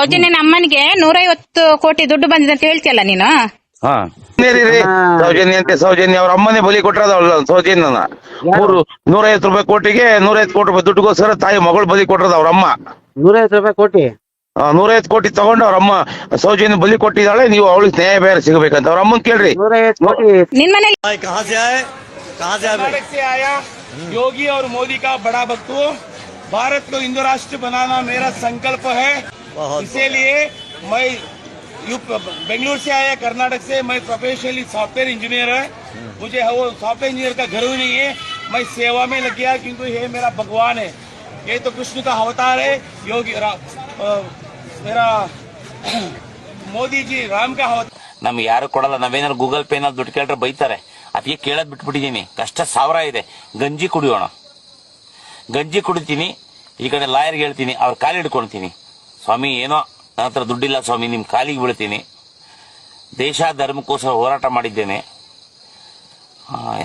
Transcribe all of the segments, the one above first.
ಸೌಜನ್ಯನ ಅಮ್ಮನಿಗೆ ನೂರೈವತ್ತು ಕೋಟಿ ದುಡ್ಡು ಬಂದಿದೆ ಅಂತ ಹೇಳ್ತಿಯಲ್ಲ ನೀನು ಹಾ ರೀ ಸೌಜನ್ಯ ಅಂತೆ ಸೌಜನ್ಯ ಅವ್ರ ಅಮ್ಮನೇ ಬಲಿ ಕೊಟ್ಟರದ ಸೌಜನ್ಯನ ಮೂರು ನೂರೈವತ್ತು ರೂಪಾಯಿ ಕೋಟಿಗೆ ನೂರೈವತ್ತು ಕೋಟಿ ರೂಪಾಯಿ ದುಡ್ಡುಗೋಸ್ಕರ ತಾಯಿ ಮಗಳು ಬಲಿ ಕೊಟ್ಟರದ ಅವ್ರ ಅಮ್ಮ ನೂರೈವತ್ತು ರೂಪಾಯಿ ಕೋಟಿ ಆ, ನೂರೈವತ್ತು ಕೋಟಿ ತಗೊಂಡು ಅವ್ರ ಅಮ್ಮ ಸೌಜನ್ಯ ಬಲಿ ಕೊಟ್ಟಿದ್ದಾಳೆ ನೀವು ಅವಳಿಗೆ ನ್ಯಾಯ ಬೇರೆ ಸಿಗಬೇಕಂತ ಅವ್ರ ಅಮ್ಮನ್ ಕೇಳ್ರಿ ನೂರೈವತ್ತು ಕೋಟಿ ನಿನ್ ಮನೇಲಿ कहाँ से आए कहाँ से आए कर्नाटक से आया योगी और मोदी का बड़ा भक्त हूँ भारत को हिंदू राष्ट्र बनाना मेरा संकल्प है बहुत इसीलिए मैं यू- बेंगलुरु से आया कर्नाटक से मैं प्रोफेशनली सॉफ्टवेयर इंजीनियर है मुझे वो सॉफ्टवेयर इंजीनियर का घर भी नहीं है मैं सेवा में लग गया क्योंकि ये मेरा भगवान है ये तो कृष्ण का अवतार है योगी रा, अ, मेरा मोदी जी राम का अवतार ನಮ್ಗೆ ಯಾರು ಕೊಡಲ್ಲ ನಾವೇನಾದ್ರು ಗೂಗಲ್ ಪೇ ನಲ್ಲಿ ದುಡ್ಡು ಕೇಳಿದ್ರೆ ಬೈತಾರೆ ಅದಕ್ಕೆ ಕೇಳೋದ್ ಬಿಟ್ಬಿಟ್ಟಿದೀನಿ ಕಷ್ಟ ಸಾವಿರ ಇದೆ ಗಂಜಿ ಕುಡಿಯೋಣ ಗಂಜಿ ಕುಡಿತೀನಿ ಈ ಕಡೆ ಲಾಯರ್ಗೆ ಹೇಳ್ತೀನಿ ಅವ್ರ ಕಾಲಿ ಹಿಡ್ಕೊಳ್ತೀನಿ ಸ್ವಾಮಿ ಏನೋ ನನ್ನ ಹತ್ರ ದುಡ್ಡಿಲ್ಲ ಸ್ವಾಮಿ ನಿಮ್ಮ ಕಾಲಿಗೆ ಬೀಳ್ತೀನಿ. ದೇಶ ಧರ್ಮಕ್ಕೋಸ್ಕರ ಹೋರಾಟ ಮಾಡಿದ್ದೇನೆ.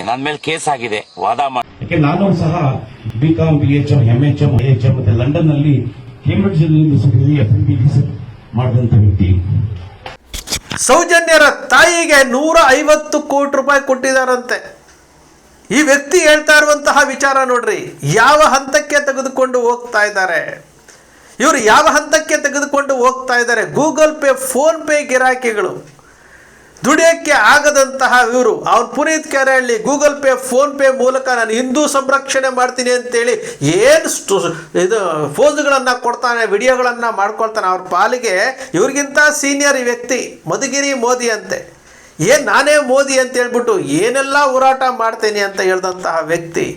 ನನ್ನ ಮೇಲೆ ಕೇಸ್ ಆಗಿದೆ ವಾದ ಮಾಡಿ. ನಾನು ಸಹ B com B H M M H M H M ಮತ್ತೆ ಲಂಡನ್ನಲ್ಲಿ ಕೇಂಬ್ರಿಡ್ಜ್ ಎಫ್ ಎಂ ಬಿ ಮಾಡಿದಂತ ವ್ಯಕ್ತಿ. ಸೌಜನ್ಯರ ತಾಯಿಗೆ ನೂರ ಐವತ್ತು ಕೋಟಿ ರೂಪಾಯಿ ಕೊಟ್ಟಿದಾರಂತೆ ಈ ವ್ಯಕ್ತಿ ಹೇಳ್ತಾ ಇರುವಂತಹ ವಿಚಾರ ನೋಡ್ರಿ ಯಾವ ಹಂತಕ್ಕೆ ತೆಗೆದುಕೊಂಡು ಹೋಗ್ತಾ ಇದ್ದಾರೆ? ಇವರು ಯಾವ ಹಂತಕ್ಕೆ ತೆಗೆದುಕೊಂಡು ಹೋಗ್ತಾ ಇದ್ದಾರೆ? ಗೂಗಲ್ ಪೇ ಫೋನ್ ಪೇ ಗಿರಾಕಿಗಳು. ದುಡಿಯೋಕ್ಕೆ ಆಗದಂತಹ ಇವರು. ಅವ್ರು Puneeth Kerehalli Google Pay PhonePe ಮೂಲಕ ನಾನು ಹಿಂದೂ ಸಂರಕ್ಷಣೆ ಮಾಡ್ತೀನಿ ಅಂತೇಳಿ ಏನು ಸ್ಟು ಇದು ಫೋನ್ಗಳನ್ನು ಕೊಡ್ತಾನೆ, ವಿಡಿಯೋಗಳನ್ನು ಮಾಡ್ಕೊಳ್ತಾನೆ, ಅವ್ರ ಪಾಲಿಗೆ ಇವ್ರಿಗಿಂತ ಸೀನಿಯರ್ ವ್ಯಕ್ತಿ, ಮಧುಗಿರಿ ಮೋದಿ ಅಂತೆ. ಏನು ನಾನೇ ಮೋದಿ ಅಂತ ಹೇಳ್ಬಿಟ್ಟು ಏನೆಲ್ಲ ಹೋರಾಟ ಮಾಡ್ತೇನೆ ಅಂತ ಹೇಳಿದಂತಹ ವ್ಯಕ್ತಿ.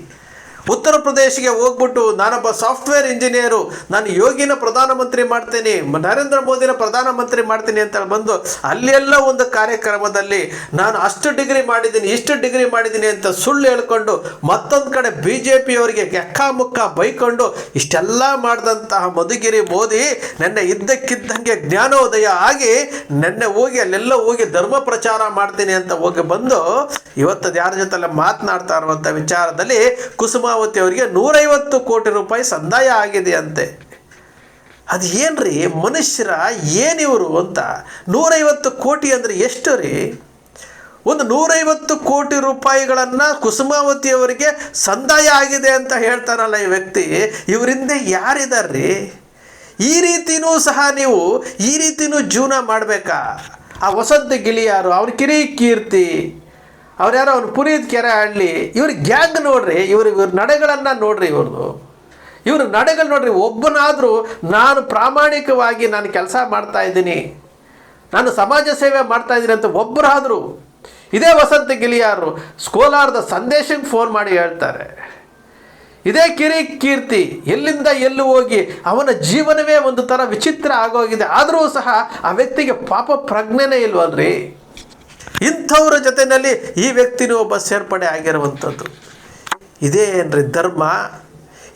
ಉತ್ತರ ಪ್ರದೇಶಿಗೆ ಹೋಗ್ಬಿಟ್ಟು ನಾನೊಬ್ಬ ಸಾಫ್ಟ್ವೇರ್ ಇಂಜಿನಿಯರು, ನಾನು ಯೋಗಿನ ಪ್ರಧಾನಮಂತ್ರಿ ಮಾಡ್ತೀನಿ, ನರೇಂದ್ರ ಮೋದಿನ ಪ್ರಧಾನಮಂತ್ರಿ ಮಾಡ್ತೀನಿ ಅಂತ ಬಂದು ಅಲ್ಲೆಲ್ಲ ಒಂದು ಕಾರ್ಯಕ್ರಮದಲ್ಲಿ ನಾನು ಅಷ್ಟು ಡಿಗ್ರಿ ಮಾಡಿದ್ದೀನಿ, ಇಷ್ಟು ಡಿಗ್ರಿ ಮಾಡಿದ್ದೀನಿ ಅಂತ ಸುಳ್ಳು ಹೇಳ್ಕೊಂಡು ಮತ್ತೊಂದು ಕಡೆ ಬಿ ಜೆ ಪಿಯವರಿಗೆ ಮುಕ್ಕ ಬೈಕೊಂಡು ಇಷ್ಟೆಲ್ಲ ಮಾಡಿದಂತಹ ಮಧುಗಿರಿ ಮೋದಿ ನೆನ್ನೆ ಇದ್ದಕ್ಕಿದ್ದಂಗೆ ಜ್ಞಾನೋದಯ ಆಗಿ ನೆನ್ನೆ ಹೋಗಿ ಅಲ್ಲೆಲ್ಲ ಹೋಗಿ ಧರ್ಮ ಪ್ರಚಾರ ಮಾಡ್ತೀನಿ ಅಂತ ಹೋಗಿ ಬಂದು ಇವತ್ತು ಯಾರ ಜೊತೆಲ್ಲ ಮಾತನಾಡ್ತಾ ಇರುವಂಥ ವಿಚಾರದಲ್ಲಿ ಕುಸುಮಾವತಿ ಅವರಿಗೆ ನೂರೈವತ್ತು ಕೋಟಿ ರೂಪಾಯಿ ಸಂದಾಯ ಆಗಿದೆ ಅಂತೆ. ಅದು ಏನ್ರಿ? ಮನುಷ್ಯರ ಏನಿವರು ಅಂತ? ನೂರೈವತ್ತು ಕೋಟಿ ಅಂದರೆ ಎಷ್ಟು ರೀ? ಒಂದು ನೂರೈವತ್ತು ಕೋಟಿ ರೂಪಾಯಿಗಳನ್ನು ಕುಸುಮಾವತಿ ಅವರಿಗೆ ಸಂದಾಯ ಆಗಿದೆ ಅಂತ ಹೇಳ್ತಾರಲ್ಲ ಈ ವ್ಯಕ್ತಿ. ಇವರಿಂದ ಯಾರಿದಾರ್ರಿ? ಈ ರೀತಿನೂ ಸಹ ನೀವು ಈ ರೀತಿನೂ ಜೀವನ ಮಾಡಬೇಕಾ? ಆ ವಸಂತ ಗಿಳಿಯಾರು, ಅವ್ರ ಕಿರಿ ಕೀರ್ತಿ ಅವ್ರು ಯಾರೋ ಅವ್ನು ಪುನೀತ್ ಕೆರೆ ಹಳ್ಳಿ ಇವ್ರ ಗ್ಯಾಂಗ್ ನೋಡ್ರಿ, ಇವ್ರ ಇವ್ರ ನಡೆಗಳನ್ನು ನೋಡ್ರಿ ಇವ್ರದ್ದು ಇವ್ರ ನಡೆಗಳು ನೋಡ್ರಿ, ಒಬ್ಬನಾದರೂ ನಾನು ಪ್ರಾಮಾಣಿಕವಾಗಿ ನಾನು ಕೆಲಸ ಮಾಡ್ತಾ ಇದ್ದೀನಿ. ನಾನು ಸಮಾಜ ಸೇವೆ ಮಾಡ್ತಾ ಇದ್ದೀನಿ ಅಂತ ಒಬ್ಬರಾದರೂ ಇದೇ ವಸಂತ ಗಿಳಿಯಾರು ಸ್ಕೋಲಾರದ ಸಂದೇಶಕ್ಕೆ ಫೋನ್ ಮಾಡಿ ಹೇಳ್ತಾರೆ. ಇದೇ ಕಿರಿ ಕೀರ್ತಿ, ಎಲ್ಲಿಂದ ಎಲ್ಲೂ ಹೋಗಿ ಅವನ ಜೀವನವೇ ಒಂದು ಥರ ವಿಚಿತ್ರ ಆಗೋಗಿದೆ. ಆದರೂ ಸಹ ಆ ವ್ಯಕ್ತಿಗೆ ಪಾಪ ಪ್ರಜ್ಞೆನೇ ಇಲ್ವಲ್ರಿ? ಇಂಥವ್ರ ಜೊತೆಯಲ್ಲಿ ಈ ವ್ಯಕ್ತಿನೂ ಒಬ್ಬ ಸೇರ್ಪಡೆ ಆಗಿರುವಂಥದ್ದು. ಇದೇ ಏನ್ರಿ ಧರ್ಮ?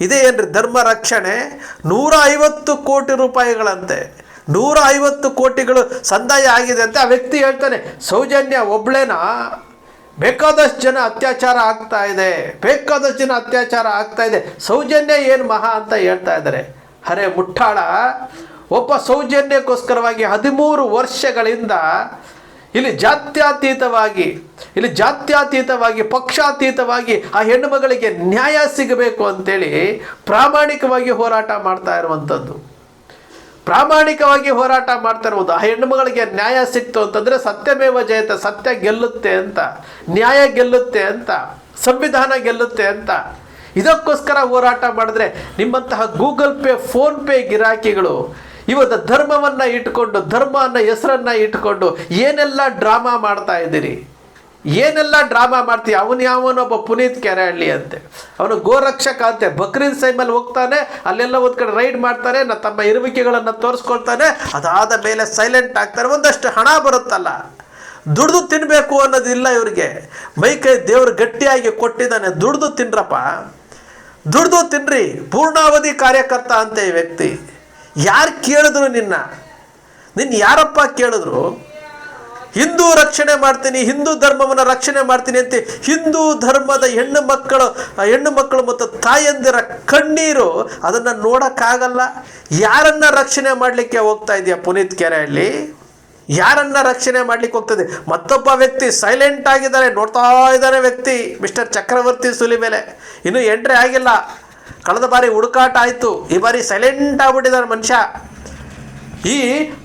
ಇದೇ ಏನ್ರಿ ಧರ್ಮ ರಕ್ಷಣೆ? ನೂರ ಐವತ್ತು ಕೋಟಿ ರೂಪಾಯಿಗಳಂತೆ. ನೂರ ಐವತ್ತು ಕೋಟಿಗಳು ಸಂದಾಯ ಆಗಿದೆ ಅಂತ ಆ ವ್ಯಕ್ತಿ ಹೇಳ್ತಾನೆ, ಸೌಜನ್ಯ ಒಬ್ಳೇನಾ? ಬೇಕಾದಷ್ಟು ಜನ ಅತ್ಯಾಚಾರ ಆಗ್ತಾ ಇದೆ, ಬೇಕಾದಷ್ಟು ಜನ ಅತ್ಯಾಚಾರ ಆಗ್ತಾ ಇದೆ, ಸೌಜನ್ಯ ಏನು ಮಹಾ ಅಂತ ಹೇಳ್ತಾ ಇದ್ದಾರೆ. ಅರೆ ಮುಟ್ಟಾಳ ಒಬ್ಬ ಸೌಜನ್ಯಕ್ಕೋಸ್ಕರವಾಗಿ ಹದಿಮೂರು ವರ್ಷಗಳಿಂದ ಇಲ್ಲಿ ಜಾತ್ಯತೀತವಾಗಿ ಇಲ್ಲಿ ಜಾತ್ಯತೀತವಾಗಿ, ಪಕ್ಷಾತೀತವಾಗಿ ಆ ಹೆಣ್ಣು ಮಗಳಿಗೆ ನ್ಯಾಯ ಸಿಗಬೇಕು ಅಂತೇಳಿ ಪ್ರಾಮಾಣಿಕವಾಗಿ ಹೋರಾಟ ಮಾಡ್ತಾ ಇರುವಂಥದ್ದು. ಪ್ರಾಮಾಣಿಕವಾಗಿ ಹೋರಾಟ ಮಾಡ್ತಾ ಇರುವುದು, ಆ ಹೆಣ್ಣು ಮಗಳಿಗೆ ನ್ಯಾಯ ಸಿಕ್ತು ಅಂತಂದರೆ ಸತ್ಯಮೇವ ಜಯತ, ಸತ್ಯ ಗೆಲ್ಲುತ್ತೆ ಅಂತ, ನ್ಯಾಯ ಗೆಲ್ಲುತ್ತೆ ಅಂತ, ಸಂವಿಧಾನ ಗೆಲ್ಲುತ್ತೆ ಅಂತ. ಇದಕ್ಕೋಸ್ಕರ ಹೋರಾಟ ಮಾಡಿದ್ರೆ ನಿಮ್ಮಂತಹ ಗೂಗಲ್ ಪೇ, ಫೋನ್ ಪೇ ಗಿರಾಕಿಗಳು ಇವತ್ತು ಧರ್ಮವನ್ನು ಇಟ್ಕೊಂಡು ಧರ್ಮ ಅನ್ನೋ ಹೆಸರನ್ನು ಇಟ್ಕೊಂಡು ಏನೆಲ್ಲ ಡ್ರಾಮಾ ಮಾಡ್ತಾ ಇದ್ದೀರಿ? ಏನೆಲ್ಲ ಡ್ರಾಮಾ ಮಾಡ್ತೀವಿ ಅವನು ಯಾವನೊಬ್ಬ ಪುನೀತ್ ಕೆರಹಳ್ಳಿ ಅಂತೆ. ಅವನು ಗೋರಕ್ಷಕ ಅಂತೆ. ಬಕ್ರೀದ್ ಸೈಮಲ್ಲಿ ಹೋಗ್ತಾನೆ, ಅಲ್ಲೆಲ್ಲ ಒಂದು ಕಡೆ ರೈಡ್ ಮಾಡ್ತಾನೆ, ನಾ ತಮ್ಮ ಇರುವಿಕೆಗಳನ್ನು ತೋರಿಸ್ಕೊಳ್ತಾನೆ, ಅದಾದ ಮೇಲೆ ಸೈಲೆಂಟ್ ಆಗ್ತಾರೆ ಒಂದಷ್ಟು ಹಣ ಬರುತ್ತಲ್ಲ. ದುಡ್ದು ತಿನ್ನಬೇಕು ಅನ್ನೋದಿಲ್ಲ ಇವ್ರಿಗೆ. ಮೈಕೈ ದೇವ್ರು ಗಟ್ಟಿಯಾಗಿ ಕೊಟ್ಟಿದ್ದಾನೆ. ದುಡ್ದು ತಿನ್ರಪ್ಪ. ದುಡ್ದು ತಿನ್ರಿ. ಪೂರ್ಣಾವಧಿ ಕಾರ್ಯಕರ್ತ ಅಂತೆ ಈ ವ್ಯಕ್ತಿ. ಯಾರು ಕೇಳಿದ್ರು ನಿನ್ನ? ನಿನ್ನ ಯಾರಪ್ಪ ಕೇಳಿದ್ರು? ಹಿಂದೂ ರಕ್ಷಣೆ ಮಾಡ್ತೀನಿ, ಹಿಂದೂ ಧರ್ಮವನ್ನು ರಕ್ಷಣೆ ಮಾಡ್ತೀನಿ ಅಂತ, ಹಿಂದೂ ಧರ್ಮದ ಹೆಣ್ಣು ಮಕ್ಕಳು ಹೆಣ್ಣು ಮಕ್ಕಳು ಮತ್ತು ತಾಯಂದಿರ ಕಣ್ಣೀರು ಅದನ್ನು ನೋಡೋಕ್ಕಾಗಲ್ಲ. ಯಾರನ್ನ ರಕ್ಷಣೆ ಮಾಡಲಿಕ್ಕೆ ಹೋಗ್ತಾ ಇದೆಯಾ ಪುನೀತ್ ಕೆರೆಯಲ್ಲಿ? ಯಾರನ್ನ ರಕ್ಷಣೆ ಮಾಡ್ಲಿಕ್ಕೆ ಹೋಗ್ತದೆ ಮತ್ತೊಬ್ಬ ವ್ಯಕ್ತಿ ಸೈಲೆಂಟ್ ಆಗಿದ್ದಾರೆ, ನೋಡ್ತಾ ಇದ್ದಾನೆ ವ್ಯಕ್ತಿ, ಮಿಸ್ಟರ್ ಚಕ್ರವರ್ತಿ ಸುಲಿ ಮೇಲೆ ಇನ್ನೂ ಎಂಟ್ರಿ ಆಗಿಲ್ಲ. ಕಳೆದ ಬಾರಿ ಹುಡುಕಾಟ ಆಯಿತು. ಈ ಬಾರಿ ಸೈಲೆಂಟ್ ಆಗ್ಬಿಟ್ಟಿದ್ದಾರೆ ಮನುಷ್ಯ. ಈ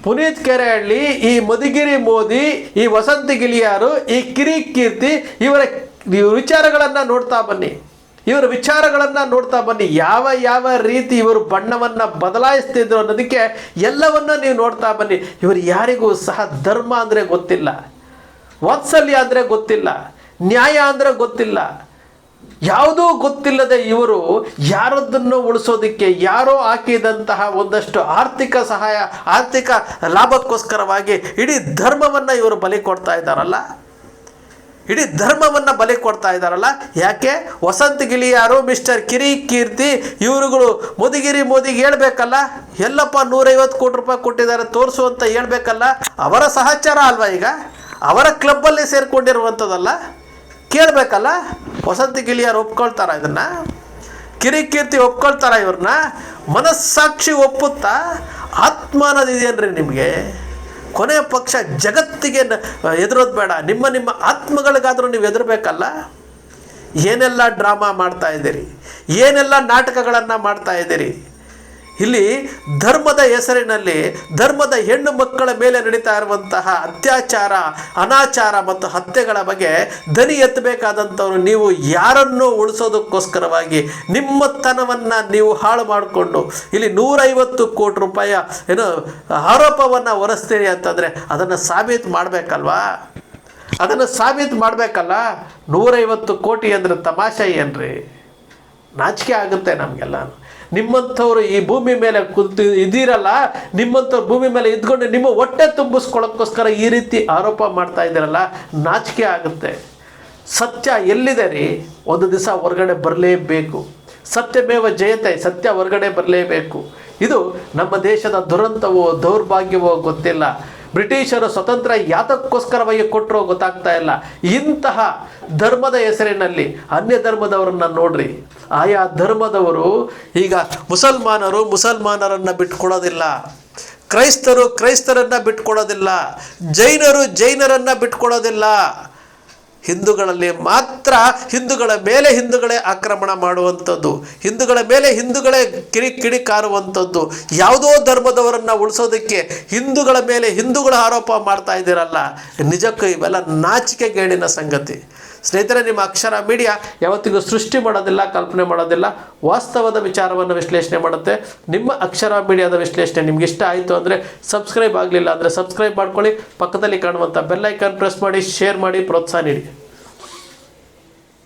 ಪುನೀತ್ ಕೆರೆಹಳ್ಳಿ ಈ ಮಧುಗಿರಿ ಮೋದಿ, ಈ ವಸಂತ ಗಿಳಿಯಾರು, ಈ ಕಿರಿ ಕೀರ್ತಿ ಇವ್ರ ವಿಚಾರಗಳನ್ನು ನೋಡ್ತಾ ಬನ್ನಿ. ಇವರ ವಿಚಾರಗಳನ್ನು ನೋಡ್ತಾ ಬನ್ನಿ. ಯಾವ ಯಾವ ರೀತಿ ಇವರು ಬಣ್ಣವನ್ನು ಬದಲಾಯಿಸ್ತಿದ್ರು ಅನ್ನೋದಕ್ಕೆ ಎಲ್ಲವನ್ನ ನೀವು ನೋಡ್ತಾ ಬನ್ನಿ. ಇವರು ಯಾರಿಗೂ ಸಹ ಧರ್ಮ ಅಂದರೆ ಗೊತ್ತಿಲ್ಲ. ವಾತ್ಸಲ್ಯ ಅಂದರೆ ಗೊತ್ತಿಲ್ಲ. ನ್ಯಾಯ ಅಂದರೆ ಗೊತ್ತಿಲ್ಲ. ಯಾವುದೂ ಗೊತ್ತಿಲ್ಲದೆ ಇವರು ಯಾರದ್ದನ್ನು ಉಳಿಸೋದಕ್ಕೆ ಯಾರೋ ಹಾಕಿದಂತಹ ಒಂದಷ್ಟು ಆರ್ಥಿಕ ಸಹಾಯ, ಆರ್ಥಿಕ ಲಾಭಕ್ಕೋಸ್ಕರವಾಗಿ ಇಡೀ ಧರ್ಮವನ್ನು ಇವರು ಬಲಿ ಕೊಡ್ತಾ ಇದ್ದಾರಲ್ಲ? ಇಡೀ ಧರ್ಮವನ್ನು ಬಲಿ ಕೊಡ್ತಾ ಇದ್ದಾರಲ್ಲ? ಯಾಕೆ? ವಸಂತ ಗಿಳಿಯಾರು ಮಿಸ್ಟರ್ ಕಿರಿ ಕೀರ್ತಿ ಇವರುಗಳು ಮೋದಿಗಿರಿ ಮೋದಿಗೆ ಹೇಳ್ಬೇಕಲ್ಲ? ಎಲ್ಲಪ್ಪ ನೂರೈವತ್ತು ಕೋಟಿ ರೂಪಾಯಿ ಕೊಟ್ಟಿದ್ದಾರೆ, ತೋರಿಸು ಅಂತ ಹೇಳ್ಬೇಕಲ್ಲ? ಅವರ ಸಹಚಾರ ಅಲ್ವಾ ಈಗ? ಅವರ ಕ್ಲಬ್ಬಲ್ಲಿ ಸೇರಿಕೊಂಡಿರುವಂಥದ್ದಲ್ಲ? ಕೇಳಬೇಕಲ್ಲ? ವಸಂತ ಗಿಳಿಯರು ಒಪ್ಕೊಳ್ತಾರ ಇದನ್ನು? ಕಿರಿಕೀರ್ತಿ ಒಪ್ಕೊಳ್ತಾರ ಇವ್ರನ್ನ? ಮನಸ್ಸಾಕ್ಷಿ ಒಪ್ಪುತ್ತಾ? ಆತ್ಮ ಅನ್ನೋದಿದೆಯೇನ್ರಿ ನಿಮಗೆ? ಕೊನೆಯ ಪಕ್ಷ ಜಗತ್ತಿಗೆ ಎದುರೋದು ಬೇಡ. ನಿಮ್ಮ ನಿಮ್ಮ ಆತ್ಮಗಳಿಗಾದರೂ ನೀವು ಎದುರಬೇಕಲ್ಲ? ಏನೆಲ್ಲ ಡ್ರಾಮಾ ಮಾಡ್ತಾ ಇದ್ದೀರಿ? ಏನೆಲ್ಲ ನಾಟಕಗಳನ್ನು ಮಾಡ್ತಾ ಇದ್ದೀರಿ? ಇಲ್ಲಿ ಧರ್ಮದ ಹೆಸರಿನಲ್ಲಿ ಧರ್ಮದ ಹೆಣ್ಣು ಮಕ್ಕಳ ಮೇಲೆ ನಡೀತಾ ಇರುವಂತಹ ಅತ್ಯಾಚಾರ, ಅನಾಚಾರ ಮತ್ತು ಹತ್ಯೆಗಳ ಬಗ್ಗೆ ದನಿ ಎತ್ತಬೇಕಾದಂಥವ್ರು ನೀವು ಯಾರನ್ನು ಉಳಿಸೋದಕ್ಕೋಸ್ಕರವಾಗಿ ನಿಮ್ಮತನವನ್ನು ನೀವು ಹಾಳು ಮಾಡಿಕೊಂಡು ಇಲ್ಲಿ ನೂರೈವತ್ತು ಕೋಟಿ ರೂಪಾಯಿ ಏನು ಆರೋಪವನ್ನು ಹೊರಿಸ್ತೀರಿ ಅಂತಂದರೆ ಅದನ್ನು ಸಾಬೀತು ಮಾಡಬೇಕಲ್ವಾ? ಅದನ್ನು ಸಾಬೀತು ಮಾಡಬೇಕಲ್ಲ? ನೂರೈವತ್ತು ಕೋಟಿ ಅಂದರೆ ತಮಾಷೆ ಏನ್ರಿ? ನಾಚಿಕೆ ಆಗುತ್ತೆ ನಮಗೆಲ್ಲ. ನಿಮ್ಮಂಥವ್ರು ಈ ಭೂಮಿ ಮೇಲೆ ಕುಂತು ಇದ್ದೀರಲ್ಲ, ನಿಮ್ಮಂಥವ್ರು ಭೂಮಿ ಮೇಲೆ ಇದ್ಕೊಂಡು ನಿಮ್ಮ ಹೊಟ್ಟೆ ತುಂಬಿಸ್ಕೊಳ್ಳೋಕ್ಕೋಸ್ಕರ ಈ ರೀತಿ ಆರೋಪ ಮಾಡ್ತಾ ಇದ್ದೀರಲ್ಲ, ನಾಚಿಕೆ ಆಗುತ್ತೆ. ಸತ್ಯ ಎಲ್ಲಿದೆ ರೀ? ಒಂದು ದಿವಸ ಹೊರಗಡೆ ಬರಲೇಬೇಕು. ಸತ್ಯಮೇವ ಜಯತೆ, ಸತ್ಯ ಹೊರಗಡೆ ಬರಲೇಬೇಕು. ಇದು ನಮ್ಮ ದೇಶದ ದುರಂತವೋ, ದೌರ್ಭಾಗ್ಯವೋ ಗೊತ್ತಿಲ್ಲ. ಬ್ರಿಟಿಷರು ಸ್ವತಂತ್ರ ಯಾತಕ್ಕೋಸ್ಕರವಾಗಿ ಕೊಟ್ಟರೋ ಗೊತ್ತಾಗ್ತಾ ಇಲ್ಲ. ಇಂತಹ ಧರ್ಮದ ಹೆಸರಿನಲ್ಲಿ ಅನ್ಯ ಧರ್ಮದವರನ್ನ ನೋಡ್ರಿ. ಆಯಾ ಧರ್ಮದವರು ಈಗ ಮುಸಲ್ಮಾನರು ಮುಸಲ್ಮಾನರನ್ನು ಬಿಟ್ಕೊಡೋದಿಲ್ಲ. ಕ್ರೈಸ್ತರು ಕ್ರೈಸ್ತರನ್ನು ಬಿಟ್ಕೊಡೋದಿಲ್ಲ. ಜೈನರು ಜೈನರನ್ನು ಬಿಟ್ಕೊಡೋದಿಲ್ಲ. ಹಿಂದೂಗಳಲ್ಲಿ ಮಾತ್ರ ಹಿಂದೂಗಳ ಮೇಲೆ ಹಿಂದೂಗಳೇ ಆಕ್ರಮಣ ಮಾಡುವಂಥದ್ದು, ಹಿಂದೂಗಳ ಮೇಲೆ ಹಿಂದೂಗಳೇ ಕಿರಿ ಕಾರುವಂಥದ್ದು, ಯಾವುದೋ ಧರ್ಮದವರನ್ನು ಉಳಿಸೋದಕ್ಕೆ ಹಿಂದೂಗಳ ಮೇಲೆ ಹಿಂದೂಗಳ ಆರೋಪ ಮಾಡ್ತಾ ಇದ್ದೀರಲ್ಲ, ನಿಜಕ್ಕೂ ಇವೆಲ್ಲ ನಾಚಿಕೆಗೇಡಿನ ಸಂಗತಿ. ಸ್ನೇಹಿತರೆ, ನಿಮ್ಮ ಅಕ್ಷರ ಮೀಡಿಯಾ ಯಾವತ್ತಿಗೂ ಸೃಷ್ಟಿ ಮಾಡೋದಿಲ್ಲ, ಕಲ್ಪನೆ ಮಾಡೋದಿಲ್ಲ, ವಾಸ್ತವದ ವಿಚಾರವನ್ನು ವಿಶ್ಲೇಷಣೆ ಮಾಡುತ್ತೆ. ನಿಮ್ಮ ಅಕ್ಷರ ಮೀಡಿಯಾದ ವಿಶ್ಲೇಷಣೆ ನಿಮ್ಗೆ ಇಷ್ಟ ಆಯಿತು ಅಂದರೆ ಸಬ್ಸ್ಕ್ರೈಬ್ ಆಗಲಿಲ್ಲ ಅಂದರೆ ಸಬ್ಸ್ಕ್ರೈಬ್ ಮಾಡ್ಕೊಳ್ಳಿ. ಪಕ್ಕದಲ್ಲಿ ಕಾಣುವಂಥ ಬೆಲ್ಲೈಕನ್ ಪ್ರೆಸ್ ಮಾಡಿ ಶೇರ್ ಮಾಡಿ, ಪ್ರೋತ್ಸಾಹ ನೀಡಿ.